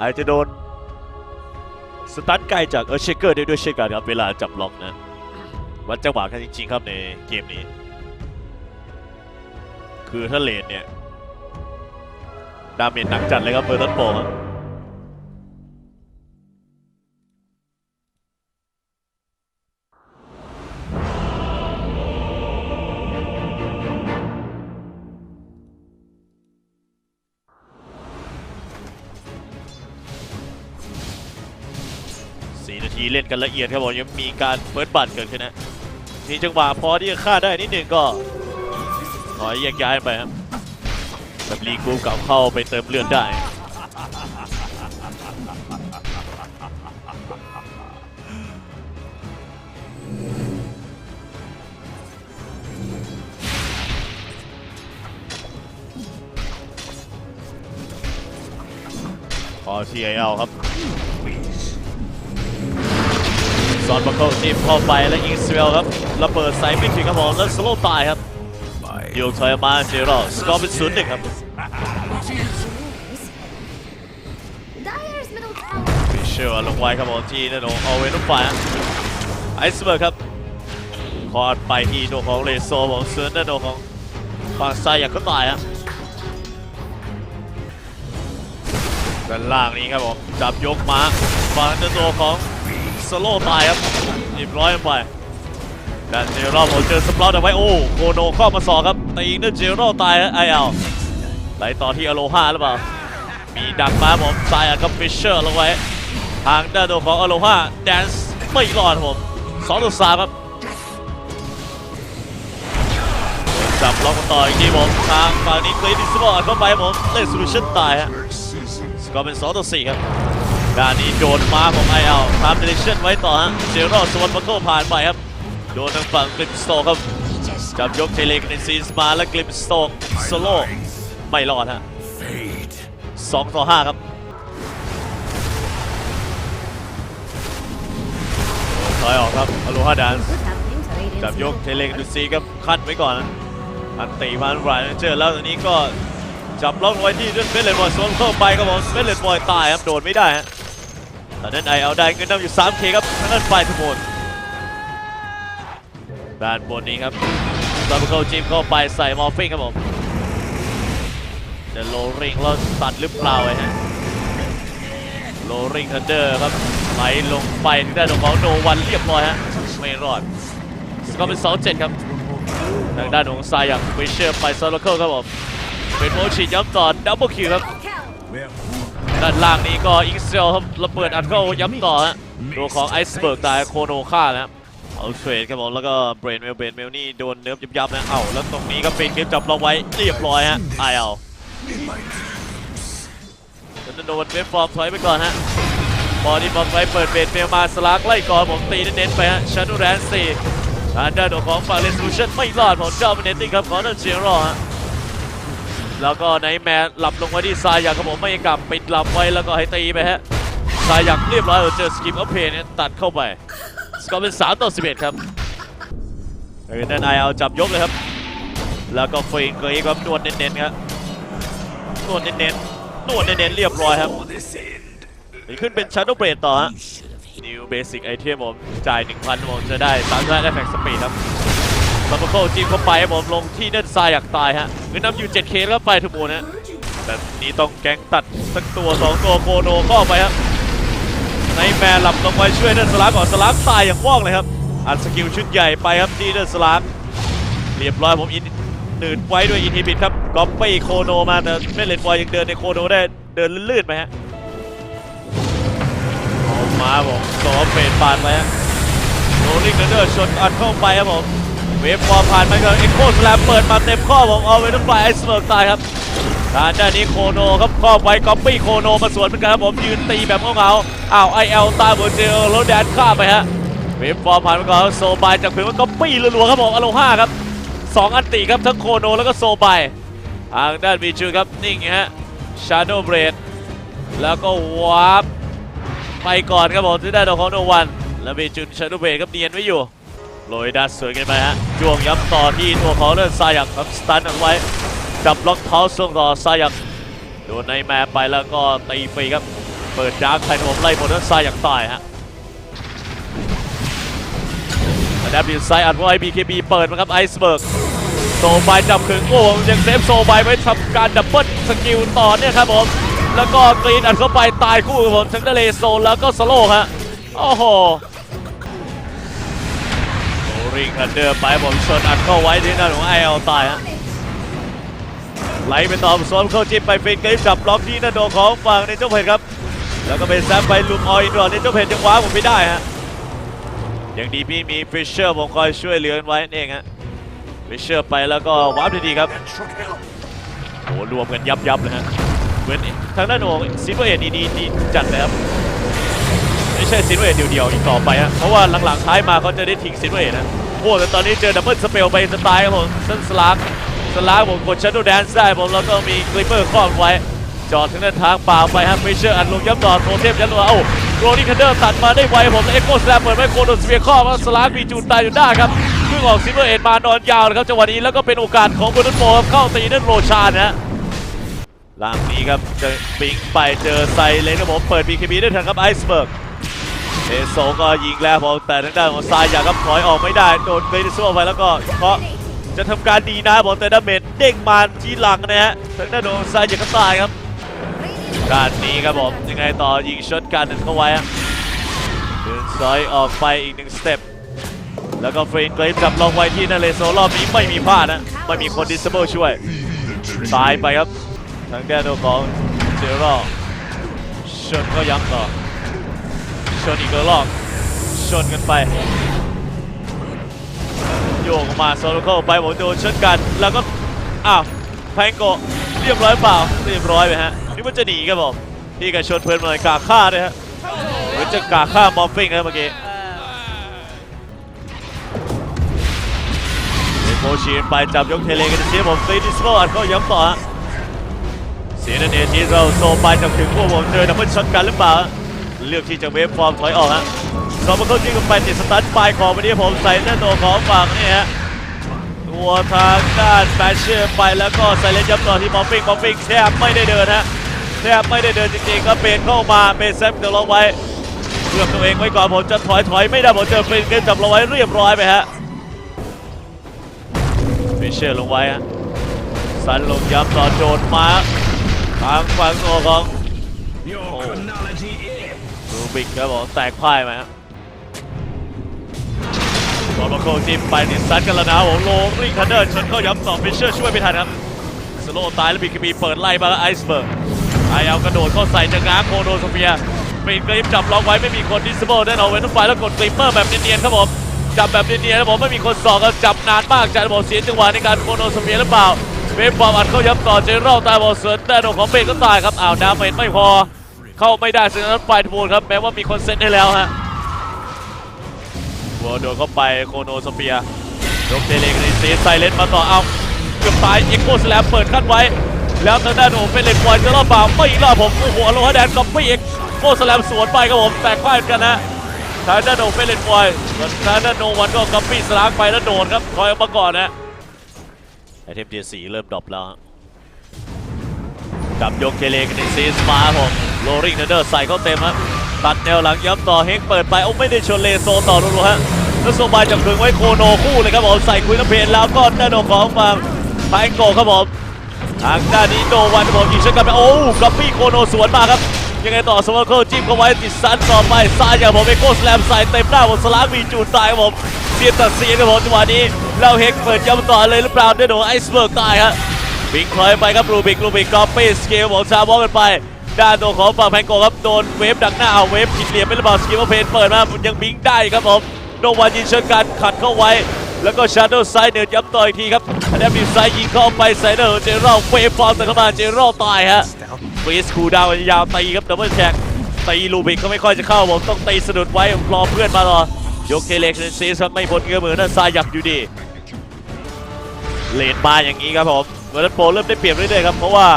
อาจจะโดนสตันไกลจากเออร์เชเกอร์ได้ด้วยเช่นกันครับ เวลาจับล็อกนะวัดจังหวะกันจริง ๆ ครับในเกมนี้ คือถ้าเลนเนี่ย ดาเมจหนักจัดเลยครับเบอร์ตันโปครับีเล่นกันละเอียดครับผมยังมีการเฟิร์สบัตรเกิดขึ้นนะมีจังหวะพอที่จะฆ่าได้นิดหนึ่งก็ขอแยกย้ายไปครับแบบรีกรูปกลับเข้าไปเติมเลือดได้พอ TAL ครับ อนบัคเคิลทีมเข้าไปแล้วยิงสเวลครับระเบิดใส่ไม่ถึงครับผมแล้วสโลว์ตายครับโยกถอยออกมาเจอรอสกอร์เป็นศูนย์หนึ่งครับ Dyer's middle tower ฟิเชอร์ลงไว้ครับผมที่นั่นของเอาเวนต์ไฟไอซ์เบิร์กครับคอร์ดไปที่โดของเลโซของเซอร์นั่นโดของฝั่งซ้ายอยากก็ตายครับด้านล่างนี้ครับผมจับยกมาฝั่งนั่นโดของ สโลว์ตายครับเรียบร้อยไปด้านเจอรอบผมเจอสปลอตเอาไว้โอ้โคโนเข้ามาสอครับตีนั่นเจอรอบตายไอเอลไหลต่อที่อโลฮาหรือเปล่า มีดักมาผมตายกับฟิชเชอร์ลงไว้ทางด้านตัวของอโลฮาแดนซ์ไม่รอดผมสองต่อสามครับจับล็อกมาต่ออีกทีผมทางฝั่งนี้เคยดิสบอลเข้าไปผมเล่นโซลูชันตายฮะสกอร์เป็น2ต่อ4ครับ ด้านนี้โดนมาของไอเอลทำเดลิชั่นไว้ต่อฮะเจอรอสวนมาโคผ่านไปครับ โดนทางฝั่งกลิมสโตครับจับยกเทเลกในซีนมาแล้วกลิมสโตโซโล่ไม่รอดฮะสองต่อห้าครับถอยออกครับอโลฮาดันจับยกเทเลกดูซีครับขั้นไว้ก่อนนะอันตีมาไรเจอแล้วตอนนี้ก็จับล็อกไว้ที่ด้วยเบลเลนบอยสวนเข้าไปครับผมเบลเลนบอยตายครับ โดนไม่ได้ฮะ ตอนนั้นไอเอาได้เงินนำอยู่ 3K ครับทางด้านฝ่ายทุกคนด้านบนนี้ครับซาบุเข้าจิมเข้าไปใส่มอร์ฟิงครับผมเดโลริงแล้วตัดหรือเปล่าไอ้ฮะโลริงทันเดอร์ครับไหลลงไปที่ด้านของโนวันเรียบร้อยฮะไม่รอดสกอร์เป็น2-7ครับทางด้านของซายักวิเชอร์ไปซอลเคิลครับผมเป็นโมชิย้ำต่อดับเบิลคิวครับ ด้านล่างนี้ก็อิงเซลครับระเบิดอัดเข้าย้ำต่อฮะตัวของไอซ์เบิร์กตายโคโนฆ่านะครับเอาเทรดครับผมแล้วก็เบรนเมลเบรนเมลนี่โดนเนิร์ฟยับๆนะเอ้าแล้วตรงนี้ก็เป็นเกมจับเราไว้เรียบร้อยฮะไอเอาแล้วจะโดนเวฟฟอร์มถอยไปก่อนฮะบอดี้บอมไว้เปิดเบรนเมลมาสลากไล่ก่อนผมตีเน้นๆไปฮะชานูแรนสี่ทางด้านของฝั่งเรสลูชันไม่รอดผมเจ้าเป็นเนตติ้งครับขอเดินเชียร์รอฮะ แล้วก็ไนแมนหลับลงไว้ที่ซายักครับผมไม่กลับปิดหลับไว้แล้วก็ให้ตีไปฮะซายักเรียบร้อยเจอสกิมอัพเพนเนี่ตัดเข้าไปสกอร์เป็น3ต่อ11 ครับเออด้านไอเอาจับยกเลยครับ แล้วก็ฟิงเกย์ครับนวดเน้นๆครับนวดเน้นๆนวดเน้นๆเรียบร้อยครับนี่ขึ้นเป็นชาร์โดเบรดต่อฮะนิวเบสิกไอเทมผมจ่าย 1,000ผมจะได้3ได้แฟกสปีดครับ ซัมเบอร์โคจิ้มเข้าไปบผมลงที่เน่นทรายอยากตายฮะเงินนำอยู่ 7K แล้วไปทุกโมนะแต่นี้ต้องแก๊งตัดสักตัว 2 ตัวโคโนก็ไปครับในแมนหลับลงไปช่วยเน่นสลาก่อนสลามตายอย่างว่องเลยครับอัดสกิลชุดใหญ่ไปครับที่เน่นสลามเรียบร้อยผมอินหนืดไว้ด้วยอินฮิบิทครับก๊อปปี้โคโนมาแต่ไม่เลนบอยยังเดินในโคโนได้เดินลื่นๆไปฮะออกมาผมสอเฟดปาดไปฮะโรลลิงเดอร์ชนอัดเข้าไปครับผม เวฟบอลผ่านไปกับเอ็กโคสแลมเปิดมาเต็มข้อผมเอาไว้ทุกฝ่ายไอซ์เบิร์กตายครับทางด้านนี้โคโนครับครอบไว้ก๊อปปี้โคโนมาสวนเหมือนกันครับผมยืนตีแบบเงาๆอ้าวไอเอลตายหมดเจล้วแดนฆ่าไปฮะเวฟบอลผ่านไปก่อนโซบายจากเพื่อนก๊อปปี้รัวๆครับผมอโลห้าครับสองอันติครับทั้งโคโนแล้วก็โซบายทางด้านบีจูครับนิ่งฮะชาโดเบรดแล้วก็วาร์ปไปก่อนครับผมที่ได้านของโนวันแล้วบีจูชาโดเบรดครับเนียนไว้อยู่ โรยดัสสวยกันไปฮะจ้วงย้ำต่อที่ตัวของเลือดซายักครับสตันเอาไว้จับล็อกเท้าส่งต่อซายักโดนในแมปไปแล้วก็ตีฟรีครับเปิดดาร์คไทโนมไล่โมเดอร์ไซด์อย่างตายฮะแดบดินไซอัดว่าไอบีเคบีเปิดมาครับไอซ์เบิร์กโซบายจับขึงโอ้ยังเซฟโซบายไว้ทำการดับเบิลสกิลต่อเนี่ยครับผมแล้วก็กรีนอัดเข้าไปตายคู่กับผมทั้งทะเลโซนแล้วก็สโลฮะโอ้โหโอ้ ริงอันเดอร์ไปผมชนอัดเข้าไว้ที่หนั่นของไอเอลตายฮะไหลไปต่อสวนเข้าจิ้มไปฟินเกมจับล็อกที่หนาโดของฝั่งในเจ้าเพชรครับ แล้วก็เป็นแซมไปลุมออยดรอในเจ้าเพชรยังคว้าผมไม่ได้ฮะยังดีพี่มีฟิชเชอร์ผมคอยช่วยเหลือไว้เองฮะฟิชเชอร์ไปแล้วก็วาร์ปด้ดีครับโอ้รวมกันยับยับเลยฮะเหมือนทางด้านโหนซิเวอร์เอ็ดดีดีจัดเลยครับ ช่ซิลเวอร์เดียวๆอีกต่อไปฮะเพราะว่าหลังๆท้ายมาเขาจะได้ทิ้งซิลเวอร์เอ็ดนะโอ้แต่ตอนนี้เจอดับเบิลสเปลไปสไตล์ครับผมเส้นสลากสลากผมกดชัดดูแดนซ์ได้ผมแล้วก็มีคลิปเปอร์ครอบไว้ จอดถึงเดินทางเปล่าไปฮะฟิชเชอร์อัดลงย้ำต่อโทเทมยันรัวเอ้าโรนี่คันเดอร์ตัดมาได้ไวผมเอ็กโกสแลมเปิดไว้โคโดนสเปียร์ครอบแล้วสลากมีจูนตายอยู่ได้ครับเพิ่งออกซิลเวอร์เอ็ดมานอนยาวเลยครับจังหวะนี้แล้วก็เป็นโอกาสของบุนโฟครับเข้าตีนั่นโรชานนะล่างนี้ครับจอปิงไปเจอไซเลนครับผมเปิด BKB ได้ทันครับไอซ์เบิร์ก โซก็ยิงแล้วผมแต่ทางด้านของซายอยากครับถอยออกไม่ได้โดนเกรดิสโซไปแล้วก็เคาะจะทำการดีนะบอกแต่ดาเมจเด้งมาทีหลังนะฮะทางด้านของซายอยากก็ตายครับการนี้ครับผมยังไงต่อยิงช็อตการหนึ่งเข้าไว้ฮะเดินซอยออกไปอีกหนึ่งสเต็ปแล้วก็เฟรนเกรฟจับลองไว้ที่นาเลโซรอบนี้ไม่มีพลาดนะไม่มีคนดิสเบิลช่วยตายไปครับทางด้านของเจอรอชนก็ย้ำต่อ ชนอีกระลอกชนกันไป โยกมาโซโลเข้าไปผมโดนชนกัน แล้วก็ อ้าวแพงโกเรียบร้อยเปล่า เรียบร้อยไปฮะนี่มันจะหนีครับผมพี่กับชนเพื่อนมาเลยกาฆ่าด้วยฮะเหมือนจะกาฆ่ามอฟฟิงนะเมื่อกี้เอโมชีนไปจับยกเทเลกันเชียร์ผมซีดิสโมอัดเข้าย้ำต่อฮะเสียนันเอทีเราโซไปจับถึงพวกผมเจอดับเบิลช็อตกันหรือเปล่า เลือกที่จะเวฟฟอร์มถอยออกฮะเรามาเข้ายิงกันไปติดสตาร์ทปลายของวันนี้ผมใส่หน้าตัวของฝั่งนี่ฮะตัวทางด้านแฟชเชอร์ไปแล้วก็ใส่เลนยับต่อที่มอฟฟิงมอฟฟิงแทบไม่ได้เดินฮะแทบไม่ได้เดินจริงๆก็เป็นเข้ามาเป็นแซมเดี๋ยวเราไว้เลือกตัวเองไว้ก่อนผมจะถอยถอยไม่ได้ผมเจอเป็นเกมจับเราไว้เรียบร้อยไปฮะฟิชเชอร์ลงไว้ฮะสันลงย้ำต่อโจนมาทางฝั่งตัวของ บิกครับผมแตกพ่ายมาครับบอลมาโคจิ้มไปติดซัดกันแล้วนะผมโลริงคันเดอร์ชนเข้าย้ำต่อฟิชเชอร์ช่วยไม่ทันครับสโลว์ตายแล้วบีคีบีเปิดไล่มาไอซ์เบิร์กไอเอากระโดดเข้าใส่จะง้างโคโดโซเฟียปีนกริปจับล็อกไว้ไม่มีคนดิสเบิลได้เอาไว้ทุกฝ่ายแล้วกดกริปเปอร์แบบเนียนๆครับผมจับแบบเนียนๆครับผมไม่มีคนสอกครับจับนานมากจะบอกเสียจังหวะในการโคโดโซเฟียหรือเปล่าเวฟบอลอัดเข้าย้ำต่อเจอรัลตายบอลเสือแต่โดนของเบนก็ตายครับอ้าวดาเมจไม่พอ เข้าไม่ได้ซึ่งนั้นไฟทูนครับแม้ว่ามีคนเซตให้แล้วฮะหัวโดนเข้าไปโคโนโซเฟียยกเทเลกในซีไซเลนมาต่อเอาเกือบตายเอ็กโคสแลมเปิดขั้นไว้ แล้วทางด้านโอเป็นเลนบอยจะรอบเปล่าไม่รอดผมโอ้โหโลฮะแดนกับไม่เอกโคสแลมสวนไปครับผมแตกพ่ายกันนะทางด้านโอเป็นเลนบอยทางด้านโนวันก็กัปปี้สลากไปแล้วโดนครับคอยมาก่อนนะไอเทมเดียสีเริ่มดรอปแล้ว กับยกเคเลกันในซีสมาผมโรริงเดอร์ใส่เข้าเต็มฮะตัดแนวหลังย้ำต่อเฮกเปิดไปโอ้ไม่ได้ชนเลโซต่อรัวๆฮะแล้วโซบายจับถึงไว้โคโนคู่เลยครับผมใส่คุยน้ำเพนแล้วก็ด้านของฝั่งไพโกครับผมทางด้านนี้โนวันครับผมยิงเช่นกันไปโอ้กับพี่โคโนสวนมาครับ ยังไงต่อสวอร์เคิลจิ้มเข้าไว้ติดซันต่อไปซ้ายอย่างผมเอโกสแลมใส่เต็มหน้าผมสลากมีจูดตายครับผมเสียตัดเสียครับผมจังหวะนี้แล้วเฮกเปิดย้ำต่อเลยหรือเปล่าได้โดนไอซ์เบิร์กตายฮะ บิงถอยไปครับรูบิกรูบิกก็เปสเกลของชาวบอลกันไป ด้านตัวของฝั่งแพงโกครับโดนเวฟดักหน้าเอาเวฟผิดเหลี่ยมไม่รือเปล่าสกิลเพนเปิดมายังบิงได้ครับผมโนวันยิงเชิญการขัดเข้าไว้ แล้วก็ชาร์โดไซด์เนิร์ย้ำต่ออีกทีครับอันนี้บีไซด์ยิงเข้าไปไซเดอร์เจอรัลเวฟฟอร์มแต่เข้ามาเจอรัลตายฮะเฟสคูดาวยาวตีครับดับเบิลแท็กตีลูบิกก็ไม่ค่อยจะเข้าผมต้องตีสะดุดไว้รอเพื่อนมารอยกเทเล็กเซนซีครับไม่พ้นเงื้อมือนั่นซายหยับอยู่ดี เลนมาอย่างนี้ครับผมเวอร์โปรเริ่มได้เปรียบเรื่อยๆครับเพราะว่า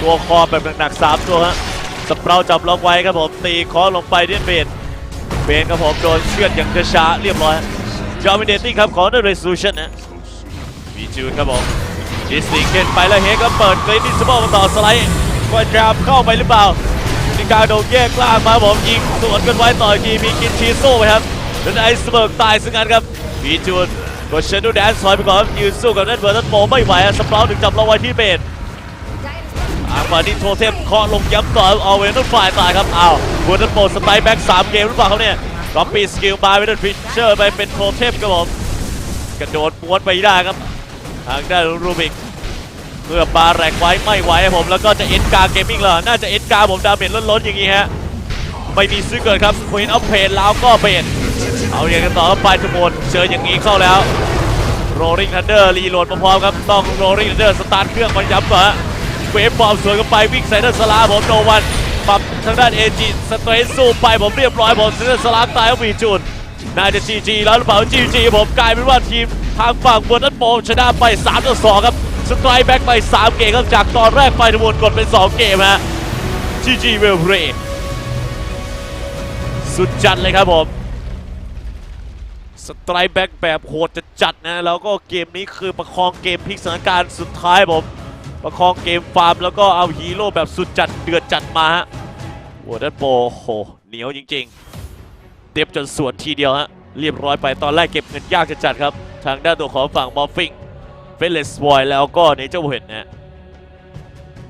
ตัวคอแบบหนักๆสามตัวฮะสเปราจับล็อกไว้ครับผมตีคอลงไปที่เบนเบนครับผมโดนเชือดอย่างช้าเรียบร้อยจอมิเนติ้งครับของ The Resolution นะวีจูนครับผมดิสติเกนไปแล้วเฮก็เปิดเกรดดิสเบิลมาต่อสไลด์ควาดรามเข้าไปหรือเปล่าดิกาโดงแยกล่างมาผมยิงสวนกันไว้ต่ออีกทีมีกินชีโซ่ไปครับแล้วไอซ์เบิร์กตายซึ่งกันครับพีจูน กดเชนดูแดนซอยไปก่อนยืนสู้กับเน็ตเวิร์ดโมไม่ไหวอะสปราวถึงจับเราไว้ที่เบสอามาดิโทเทมเคาะลงย้ำต่อเอาเวนต์ฝ่ายตายครับอ้าวบูนันโปสไตล์แบ็กสามเกมหรือเปล่าครับเนี่ยก็ปีสกิลมาเวนต์ฟิชเชอร์ไปเป็นโทเทมครับผมกระโดดม้วนไปได้ครับทางด้านรูบิกเมื่อปาแรกไว้ไม่ไหวผมแล้วก็จะเอ็นกาเกมมิ่งเหรอน่าจะเอ็นกาผมดาเมจล้นๆอย่างนี้ฮะไม่มีซื้อเกิดครับควีนออฟเพนแล้วก็เบน เอาอย่างกันต่อครับไปทุกคนเจออย่างนี้เข้าแล้วโรลิงทันเดอร์รีโหลดมาพร้อมครับต้องโรลิงทันเดอร์สตาร์ทเครื่องมันย้ำก่อนฮะเวฟบอมสวนกันไปวิ่งใส่เดอร์สลาผมโนวันปรับทางด้านเอจิสเตรนสู้ไปผมเรียบร้อยผมเดอร์สลาตายวีจุนน่าจะจีจีแล้วหรือเปล่าจีจีผมกลายเป็นว่าทีมทางฝั่งบนนั้นโปชนะไป3ต่อ2ครับสไตร์แบ็กไป 3 เกมครับจากตอนแรกไปทั้งหมดกดเป็น 2 เกมฮะจีจีเวลเพรสุดจัดเลยครับผม สไตร์แบ็กแบบโหดจะจัดนะ แล้วก็เกมนี้คือประคองเกมพลิกสถานการณ์สุดท้ายผม ประคองเกมฟาร์มแล้วก็เอาฮีโร่แบบสุดจัดเดือดจัดมาฮะโวดันโปโหเหนียวจริงๆเต็มจนสวนทีเดียวฮะเรียบร้อยไปตอนแรกเก็บเงินยากจะจัดครับ ทางด้านตัวของฝั่งมอฟฟิงเฟลเลสบอยแล้วก็เนเจอร์เวนนะ